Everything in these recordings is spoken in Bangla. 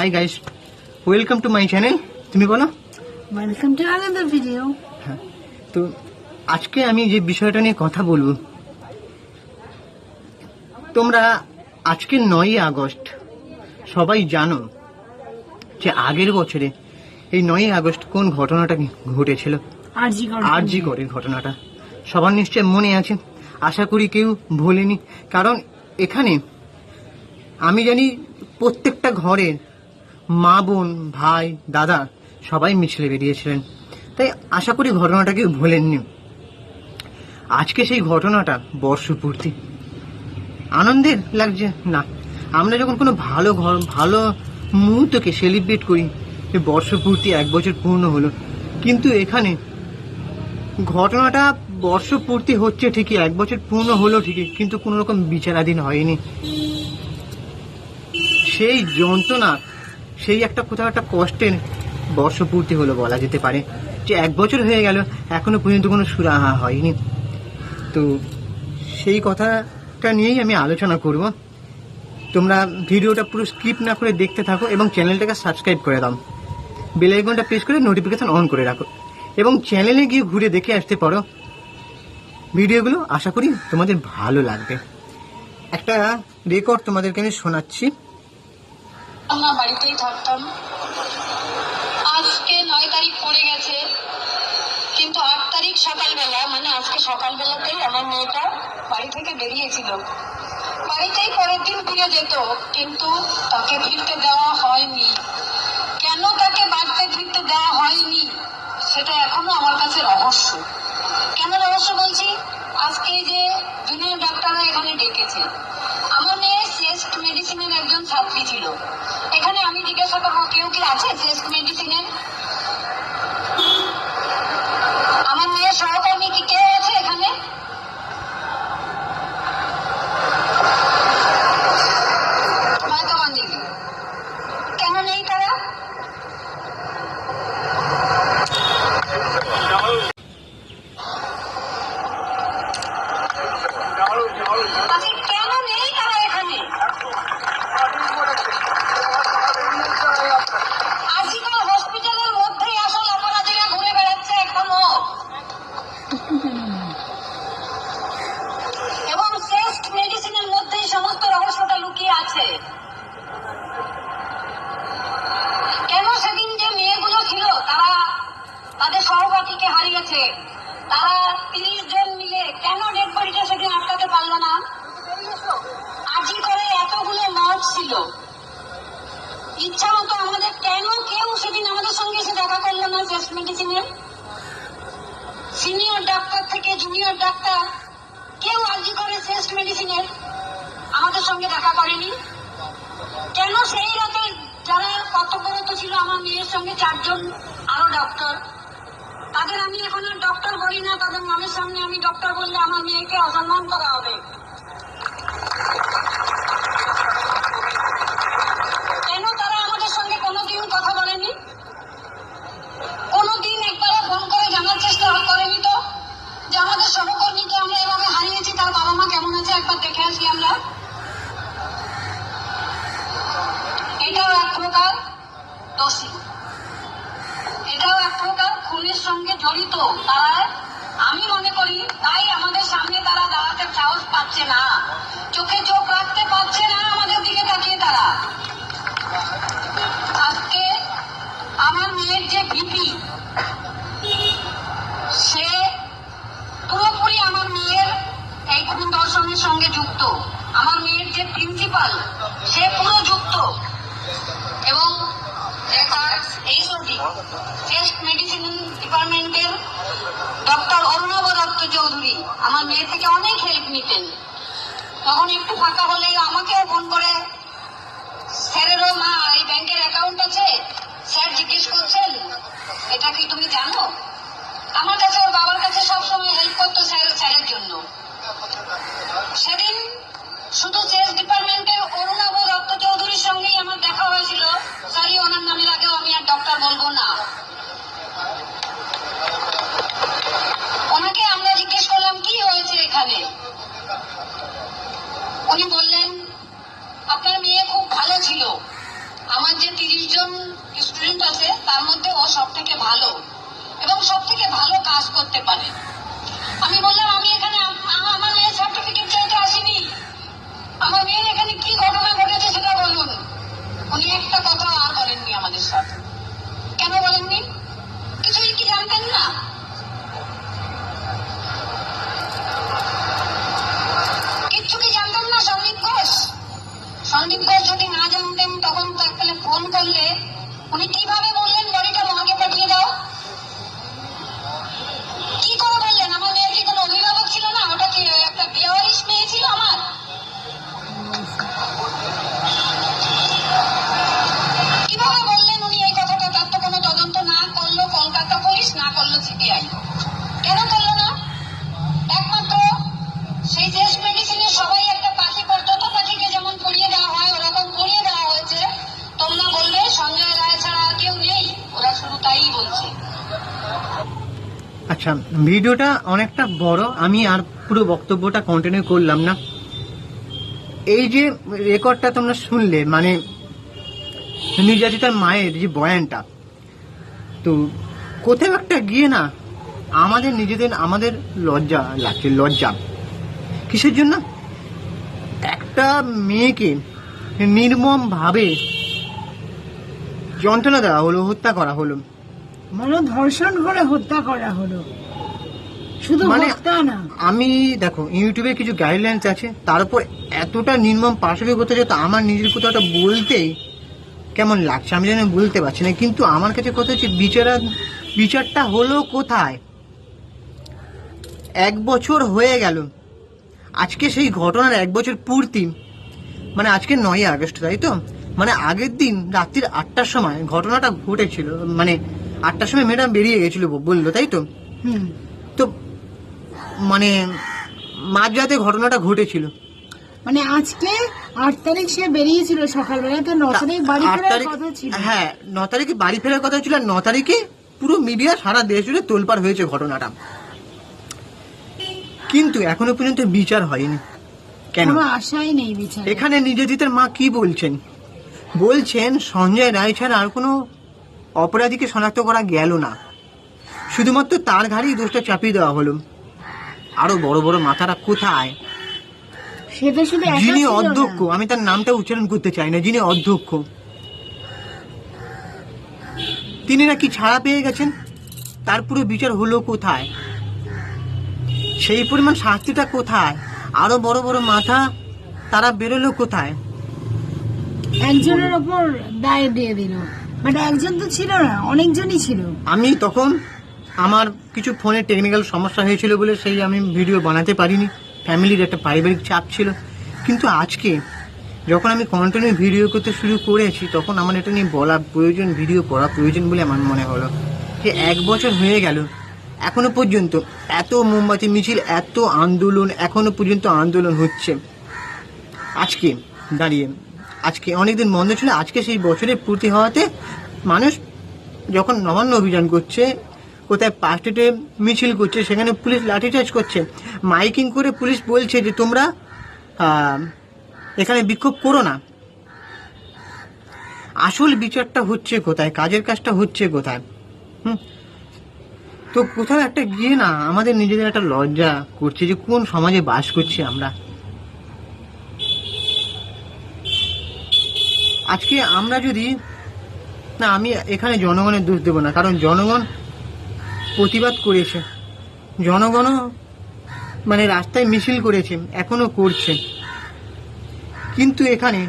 Hi guys welcome to my channel তুমি বলো। ওয়েলকাম টু আনাদার ভিডিও হ্যাঁ। তো আজকে আমি যে বিষয়টা নিয়ে কথা বলব তোমরা আজকে নয়ই আগস্ট সবাই জানো যে আগের বছরে এই নয়ই আগস্ট কোন ঘটনাটা ঘটেছিল? আরজি আরজি করে ঘটনাটা। সবার নিশ্চয় মনে আছে। আশা করি কেউ ভোলেনি। কারণ এখানে আমি জানি প্রত্যেকটা ঘরে মা বোন, ভাই, দাদা সবাই মিছিলে বেরিয়েছিলেন। তাই আশা করি ঘটনাটা কেউ ভোলেননি। আজকে সেই ঘটনাটা বর্ষপূর্তি। আনন্দের লাগছে, না, আমরা যখন কোনো ভালো ঘর, ভালো মুহূর্তকে সেলিব্রেট করি বর্ষপূর্তি এক বছর পূর্ণ হলো। কিন্তু এখানে ঘটনাটা বর্ষপূর্তি হচ্ছে ঠিকই, এক বছর পূর্ণ হলো ঠিকই, কিন্তু কোনো রকম বিচারাধীন হয়নি। সেই যন্ত্রণা সেই একটা কোথাও একটা কষ্টের বর্ষপূর্তি হলো বলা যেতে পারে, যে এক বছর হয়ে গেল, এখনও পর্যন্ত কোনো সুরাহা হয়নি। তো সেই কথাটা নিয়েই আমি আলোচনা করব। তোমরা ভিডিওটা পুরো স্কিপ না করে দেখতে থাকো এবং চ্যানেলটাকে সাবস্ক্রাইব করে দাও। বেল আইকনটা প্রেস করে নোটিফিকেশন অন করে রাখো এবং চ্যানেলে গিয়ে ঘুরে দেখে আসতে পারো। ভিডিওগুলো আশা করি তোমাদের ভালো লাগবে। একটা রেকর্ড তোমাদেরকে আমি শোনাচ্ছি। আমরা বাড়িতেই থাকতাম। আজকে নয় তারিখ পড়ে গেছে, কিন্তু আট তারিখ সকালবেলা মানে আজকে সকালবেলাতেই আমার মেয়েটা বাড়ি থেকে বেরিয়েছিল। বাড়িতেই পরের দিন ফিরে যেত, কিন্তু তাকে ফিরতে দেওয়া হয়নি। কেন তাকে বাড়িতে ফিরতে দেওয়া হয়নি, সেটা এখনও আমার কাছে রহস্য। কেন রহস্য বলছি? আজকে যে জুনিয়র ডাক্তাররা এখানে ডেকেছে চেস্ট মেডিসিনের একজন ছাত্রী ছিল। এখানে আমি জিজ্ঞাসা করব, কেউ কি আছে চেস্ট মেডিসিনের? আমার মেয়ের সহকর্মী কি কেউ আছে এখানে হয়তো আমার নেই কেন নেই তারা আচ্ছা কেন নেই তারা এখানে আজিকাল হসপিটালের মধ্যেই আসল অপরাধীরা ঘুরে বেড়াচ্ছে এখনও এবং শ্রেষ্ঠ মেডিসিনের মধ্যেই সমস্ত রহস্যটা লুকিয়ে আছে কেন সেদিন যে মেয়েগুলো ছিল তারা তাদের সহপাঠীকে হারিয়েছে তারা তিরিশ জন মিলে কেন ডেড বডিটা সেদিন আটকাতে পারল না আজি করে এতগুলো মত ছিল। ইচ্ছা মতো আমাদের কেন কেউ সেদিন আমাদের সঙ্গে এসে দেখা করল না চেস্ট মেডিসিনের সিনিয়র? ডাক্তার থেকে জুনিয়র ডাক্তার, কেউ আর্জি করে চেস্ট মেডিসিনের আমাদের সঙ্গে দেখা করেনি। কেন সেই রাতে যারা কর্তব্যরত ছিল আমার মেয়ের সঙ্গে চারজন আরও ডক্টর তাদের আমি এখন আর ডক্টর বলি না, তাদের নামের সামনে আমি ডক্টর বললে আমার মেয়েকে অসম্মান করা হবে কেন তারা আমাদের সঙ্গে কোনোদিন কথা বলেনি কোনোদিন একবারও ফোন করে চেষ্টা করেনি তো? যে আমাদের সহকর্মীকে আমরা এভাবে হারিয়েছি, তার বাবা মা কেমন আছে একবার দেখে আসি আমরা? এটাও এক প্রকার দোষী। এটাও এক প্রকার খুনের সঙ্গে জড়িত। তারা, আমি মনে করি, তাই আমাদের সামনে তারা দাঁড়াতে সাহস পাচ্ছে না। চোখে চোখ রাখতে পারছে না আমাদের দিকে তাকিয়ে তারা আজকে আমার মেয়ের যে বিপি সে পুরোপুরি আমার মেয়ের এই খুন দর্শনের সঙ্গে যুক্ত আমার মেয়ের যে প্রিন্সিপাল সে পুরো যুক্ত এবং তার এইচওডি চেস্ট মেডিসিন ডিপার্টমেন্টের ডক্টর অর্ণব দত্ত চৌধুরী আমার মেয়ের থেকে অনেক হেল্প নিতেন। তখন একটু ফাঁকা হলে আমাকেও ফোন করে, স্যারেরও মা, এই ব্যাংকের অ্যাকাউন্ট আছে? স্যার জিজ্ঞেস করছেন, এটা কি তুমি জানো? আমার কাছে ওর বাবার কাছে সবসময় হেল্প করতো স্যার, স্যারের জন্য। সেদিন শুধু চেস ডিপার্টমেন্টের অরুণাভ দত্ত চৌধুরীর সঙ্গেই আমার দেখা হয়েছিল। স্যারই ওনার নামের আগেও আমি আর ডক্টর বলব না ওনাকে আমরা জিজ্ঞেস করলাম কি হয়েছে এখানে উনি বললেন আপনার মেয়ে খুব ভালো ছিল আমার যে তিরিশ জন স্টুডেন্ট আছে তার মধ্যে ও সব থেকে ভালো এবং সব থেকে ভালো কাজ করতে পারে। আমি বললাম, আমি এখানে আম- আম- আমার মেয়ের সার্টিফিকেট চাইতে আসিনি। আমার মেয়ের এখানে কি ঘটনা ঘটেছে সেটা বলুন। উনি একটা কথা আর বলেননি আমাদের সাথে। কেন বলেননি? কিছুই কি জানতেন না? কিচ্ছু কি জানতেন না, সন্দীপ ঘোষ? সন্দীপ ঘোষ যদি না জানতেন, তখন তাকে ফোন করলে উনি কীভাবে বললেন গাড়িটা মাকে পাঠিয়ে দাও? কি করে বললেন? আমার মেয়ের কি কোনো অভিভাবক ছিল না? ওটা কি একটা বেওয়ারিশ মেয়ে ছিল আমার? কীভাবে বললেন উনি এই কথাটা? তার তো কোনো তদন্ত না করল, কলকাতা পুলিশ, না করল সিবিআই আচ্ছা ভিডিওটা অনেকটা বড়, আমি আর পুরো বক্তব্যটা কন্টিনিউ করলাম না। এই যে রেকর্ডটা তোমরা শুনলে মানে নির্যাতিতার মায়ের যে বয়ানটা, তো কোথাও একটা গিয়ে না, আমাদের নিজেদের, আমাদের লজ্জা লাগছে, লজ্জা। কিসের জন্য? একটা মেয়েকে নির্মম ভাবে যন্ত্রণা দেওয়া হলো, হত্যা করা হলো। মানে ধর্ষণ করে হত্যা করা হলো। শুধু মানে হত্যা না। আমি দেখো ইউটিউবে কিছু গাইডলাইন্স আছে তার উপর এতটা নির্মম পাশবিক হতে যেত আমার নিজের কোথাওটা বলতেই কেমন লাগছে আমি যেন বলতে পারছি না। কিন্তু আমার কাছে কথা হচ্ছে বিচারা বিচারটা হলো কোথায়? এক বছর হয়ে গেল। আজকে সেই ঘটনার এক বছর পূর্তি। মানে আজকে নয় আগস্ট তাই তো? মানে আগের দিন রাত্রির আটটার সময় ঘটনাটা ঘটেছিল। মানে আটটার সময় ম্যাডাম বেরিয়ে গেছিল বলল তাই তো? হুম। তো মানে মাঝরাতে ঘটনাটা ঘটেছিল। মানে আজকে আট তারিখ সে বেরিয়েছিল সকালবেলা তো ন তারিখ বাড়ি ফেরার কথা ছিল। হ্যাঁ ন তারিখে বাড়ি ফেরার কথা ছিল আর ন তারিখে পুরো মিডিয়া সারা দেশ জুড়ে তোলপাড় হয়েছে ঘটনাটা। কিন্তু এখনও পর্যন্ত বিচার হয়নি। কেন? আশাই নেই বিচার। এখানে নির্যাতিতার মা কি বলছেন? বলছেন সঞ্জয় রায় ছাড়া আর কোনো অপরাধীকে শনাক্ত করা গেল না। শুধুমাত্র তার ঘাড়েই দোষটা চাপিয়ে দেওয়া হলো। আরও বড় বড় মাথারা কোথায়? যিনি অধ্যক্ষ আমি তার নামটা উচ্চারণ করতে চাই না যিনি অধ্যক্ষ। তিনি নাকি ছাড়া পেয়ে গেছেন? তার পুরো বিচার হলো কোথায়? সেই পরিমাণ শাস্তিটা কোথায়? আরও বড় বড় মাথা তারা বেরোলো কোথায়? একজনের ওপর দায় দিয়ে দিল। বাট একজন তো ছিল না, অনেকজনই ছিল। আমি তখন আমার কিছু ফোনে টেকনিক্যাল সমস্যা হয়েছিল বলে সেই আমি ভিডিও বানাতে পারিনি। ফ্যামিলির একটা পারিবারিক চাপ ছিল। কিন্তু আজকে যখন আমি কন্টিনিউ ভিডিও করতে শুরু করেছি, তখন আমার এটা নিয়ে বলা প্রয়োজন ভিডিও করা প্রয়োজন বলে আমার মনে হলো। যে এক বছর হয়ে গেল, এখনও পর্যন্ত এত মোমবাতি, মিছিল, এত আন্দোলন, এখনও পর্যন্ত আন্দোলন হচ্ছে। আজকে দাঁড়িয়ে আজকে অনেকদিন বন্ধ ছিল, আজকে সেই বছরের পূর্তি হওয়াতে মানুষ যখন নবান্ন অভিযান করছে, কোথায় পাস্টেটে মিছিল করছে, সেখানে পুলিশ লাঠিচার্জ করছে, মাইকিং করে পুলিশ বলছে যে তোমরা এখানে বিক্ষোভ করো না। আসল বিচারটা হচ্ছে কোথায়? কাজের কাজটা হচ্ছে কোথায়? হুম? তো কোথাও একটা গিয়ে না আমাদের নিজেদের একটা লজ্জা করছে যে কোন সমাজে বাস করছি আমরা। আজকে আমরা যদি, না, আমি এখানে জনগণের দোষ দেবো না, কারণ জনগণ প্রতিবাদ করেছে। জনগণও মানে রাস্তায় মিছিল করেছে, এখনও করছে। কিন্তু এখানে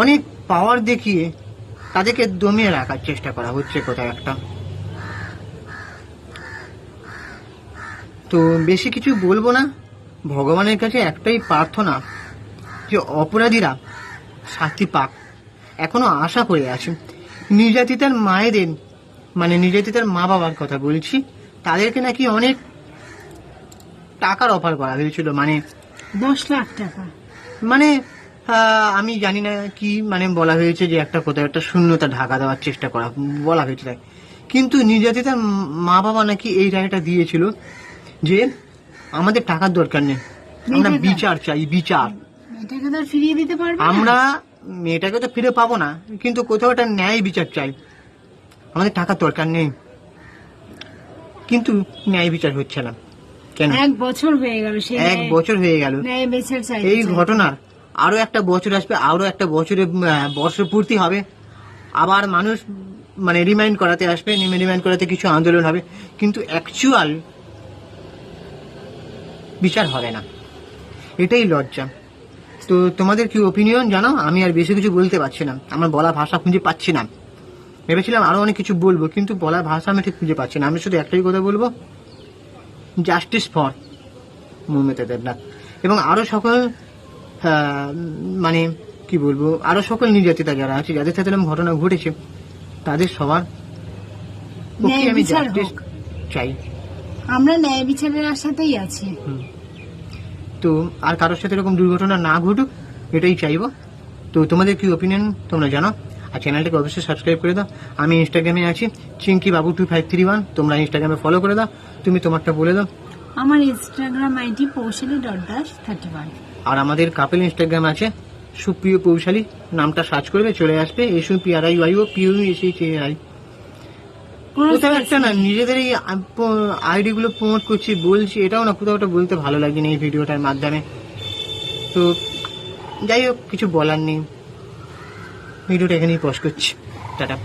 অনেক পাওয়ার দেখিয়ে তাদেরকে দমিয়ে রাখার চেষ্টা করা হচ্ছে কোথাও একটা। তো বেশি কিছু বলব না। ভগবানের কাছে একটাই প্রার্থনা যে অপরাধীরা শাস্তি পাক। এখনও আশা করে আছে। নির্যাতিতার মায়েদের মানে নির্যাতিতার মা বাবার কথা বলছি তাদেরকে নাকি অনেক টাকার অফার করা হয়েছিল মানে দশ লাখ টাকা। মানে আমি জানি না কি মানে বলা হয়েছে যে একটা কোথাও একটা শূন্যতা ঢাকা দেওয়ার চেষ্টা করা বলা হয়েছে তাই। কিন্তু নির্যাতিতার মা বাবা নাকি এই রায়টা দিয়েছিল যে আমাদের টাকার দরকার নেই। আমরা বিচার চাই বিচার। এটাকে তো ফিরিয়ে দিতে পারবে? আমরা মেয়েটাকে তো ফিরে পাবো না কিন্তু কোথাও একটা ন্যায় বিচার চাই। আমাদের টাকার দরকার নেই। কিন্তু ন্যায় বিচার হচ্ছে না। কেন? এক বছর হয়ে গেল এক বছর হয়ে গেল। ন্যায় বেচার চাই এই ঘটনার আরও একটা বছর আসবে আরও একটা বছরে বর্ষপূর্তি হবে। আবার মানুষ মানে রিমাইন্ড করাতে আসবে রিমাইন্ড করাতে কিছু আন্দোলন হবে। কিন্তু অ্যাকচুয়াল বিচার হবে না। এটাই লজ্জা। তো তোমাদের কি ওপিনিয়ন জানো? আমি আর বেশি কিছু বলতে পারছি না। আমার বলা ভাষা খুঁজে পাচ্ছি না। ভেবেছিলাম আরও অনেক কিছু বলব কিন্তু বলার ভাষা আমি ঠিক খুঁজে পাচ্ছি না। আমি শুধু একটাই কথা বলব জাস্টিস ফর মৌমিতা দেবনাথ। এবং আরও সকল মানে কি বলব আরও সকল নির্যাতিতা যারা আছে যাদের সাথে এরকম ঘটনা ঘটেছে তাদের সবার আমি জাস্টিস চাই। আমরা ন্যায় বিচারের আশাতেই আছি। তো আর কারোর সাথে এরকম দুর্ঘটনা না ঘটুক এটাই চাইব। তো তোমাদের কি ওপিনিয়ন তোমরা জানো? আর চ্যানেলটাকে অবশ্যই সাবস্ক্রাইব করে দাও। আমি ইনস্টাগ্রামে আছি চিঙ্কি বাবু টু ফাইভ থ্রি ওয়ান তোমরা ইনস্টাগ্রামে ফলো করে দাও। তুমি তোমারটা বলে দাও। আমার Instagram ID Poushali dot Das thirty one আর আমাদের কাপেল ইনস্টাগ্রাম আছে সুপ্রিয় পৌশালী নামটা সার্চ করবে চলে আসবে S U P R I Y O P U S I কোথাও একটা না, নিজেদের এই আইডি গুলো প্রমোট করছি, বলছি, এটাও না কোথাও একটা বলতে ভালো লাগে না এই ভিডিওটার মাধ্যমে। তো যাই হোক, কিছু বলার নেই। ভিডিওটা এখানেই পজ করছি। টাটা।